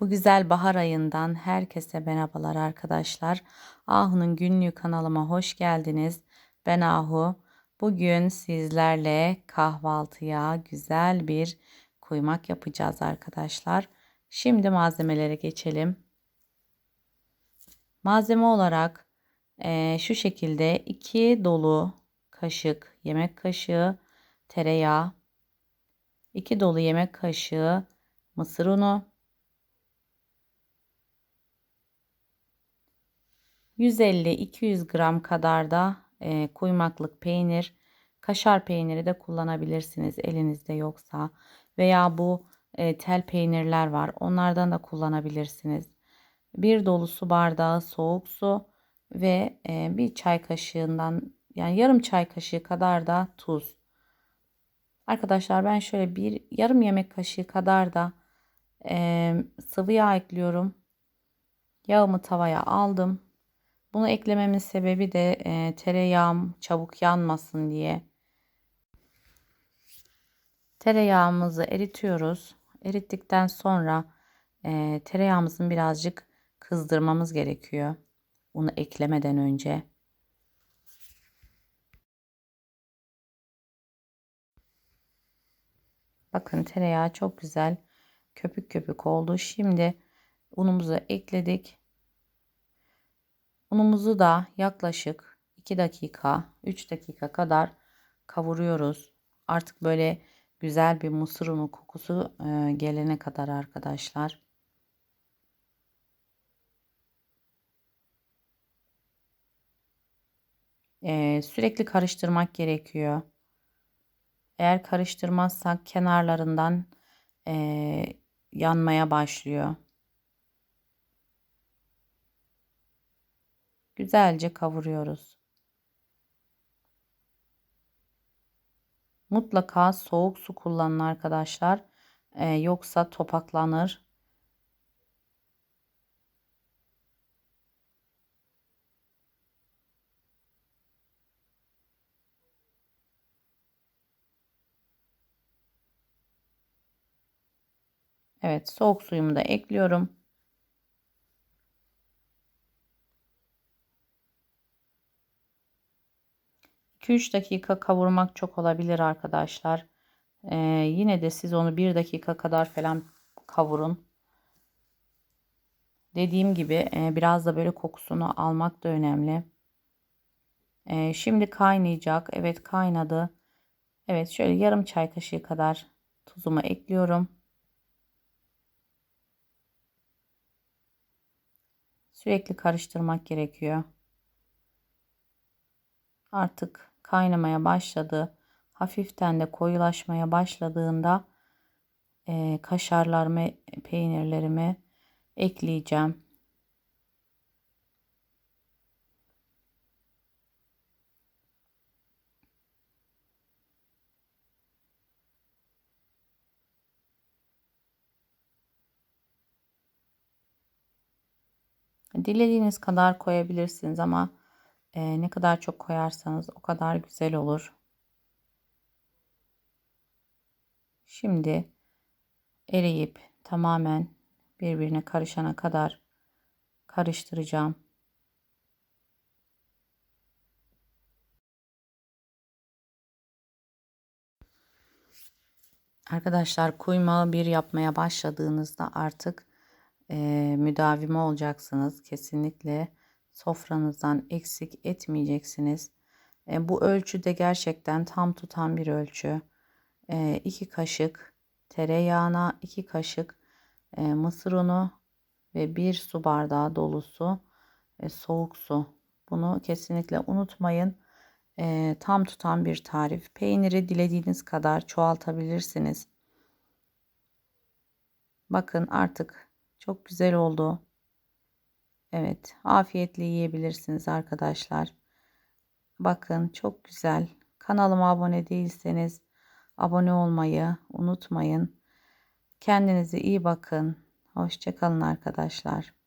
Bu güzel bahar ayından herkese merhabalar arkadaşlar. Ahu'nun günlüğü kanalıma hoş geldiniz. Ben Ahu. Bugün sizlerle kahvaltıya güzel bir kuymak yapacağız arkadaşlar. Şimdi malzemelere geçelim. Malzeme olarak e, şu şekilde 2 dolu kaşık yemek kaşığı tereyağı, 2 dolu yemek kaşığı mısır unu, 150-200 gram kadar da e, kuymaklık peynir, kaşar peyniri de kullanabilirsiniz elinizde yoksa veya bu e, tel peynirler var onlardan da kullanabilirsiniz. Bir dolu su bardağı soğuk su ve e, bir çay kaşığından yani yarım çay kaşığı kadar da tuz. Arkadaşlar ben şöyle bir yarım yemek kaşığı kadar da e, sıvı yağ ekliyorum. Yağımı tavaya aldım. Bunu eklememin sebebi de e, tereyağım çabuk yanmasın diye. Tereyağımızı eritiyoruz. Erittikten sonra e, tereyağımızın birazcık kızdırmamız gerekiyor. Unu eklemeden önce. Bakın tereyağı çok güzel köpük köpük oldu. Şimdi unumuzu ekledik. Unumuzu da yaklaşık 2 dakika 3 dakika kadar kavuruyoruz. Artık böyle güzel bir mısır unu kokusu e, gelene kadar arkadaşlar. E, sürekli karıştırmak gerekiyor. Eğer karıştırmazsak kenarlarından e, yanmaya başlıyor. Güzelce kavuruyoruz. Mutlaka soğuk su kullanın arkadaşlar. Ee, yoksa topaklanır. Evet soğuk suyumu da ekliyorum. 2-3 dakika kavurmak çok olabilir arkadaşlar. Ee, yine de siz onu 1 dakika kadar falan kavurun. Dediğim gibi e, biraz da böyle kokusunu almak da önemli. E, şimdi kaynayacak. Evet kaynadı. Evet şöyle yarım çay kaşığı kadar tuzumu ekliyorum. Sürekli karıştırmak gerekiyor. Artık kaynamaya başladı. Hafiften de koyulaşmaya başladığında e, kaşarlarımı, peynirlerimi ekleyeceğim. Dilediğiniz kadar koyabilirsiniz ama e, ne kadar çok koyarsanız o kadar güzel olur. Şimdi eriyip tamamen birbirine karışana kadar karıştıracağım. Arkadaşlar kuymağı bir yapmaya başladığınızda artık e, müdavimi olacaksınız. Kesinlikle sofranızdan eksik etmeyeceksiniz. E, bu ölçü de gerçekten tam tutan bir ölçü. 2 e, kaşık tereyağına 2 kaşık e, mısır unu ve 1 su bardağı dolusu e, soğuk su. Bunu kesinlikle unutmayın. E, tam tutan bir tarif. Peyniri dilediğiniz kadar çoğaltabilirsiniz. Bakın artık çok güzel oldu. Evet, afiyetle yiyebilirsiniz arkadaşlar. Bakın çok güzel. Kanalıma abone değilseniz abone olmayı unutmayın. Kendinize iyi bakın. Hoşçakalın arkadaşlar.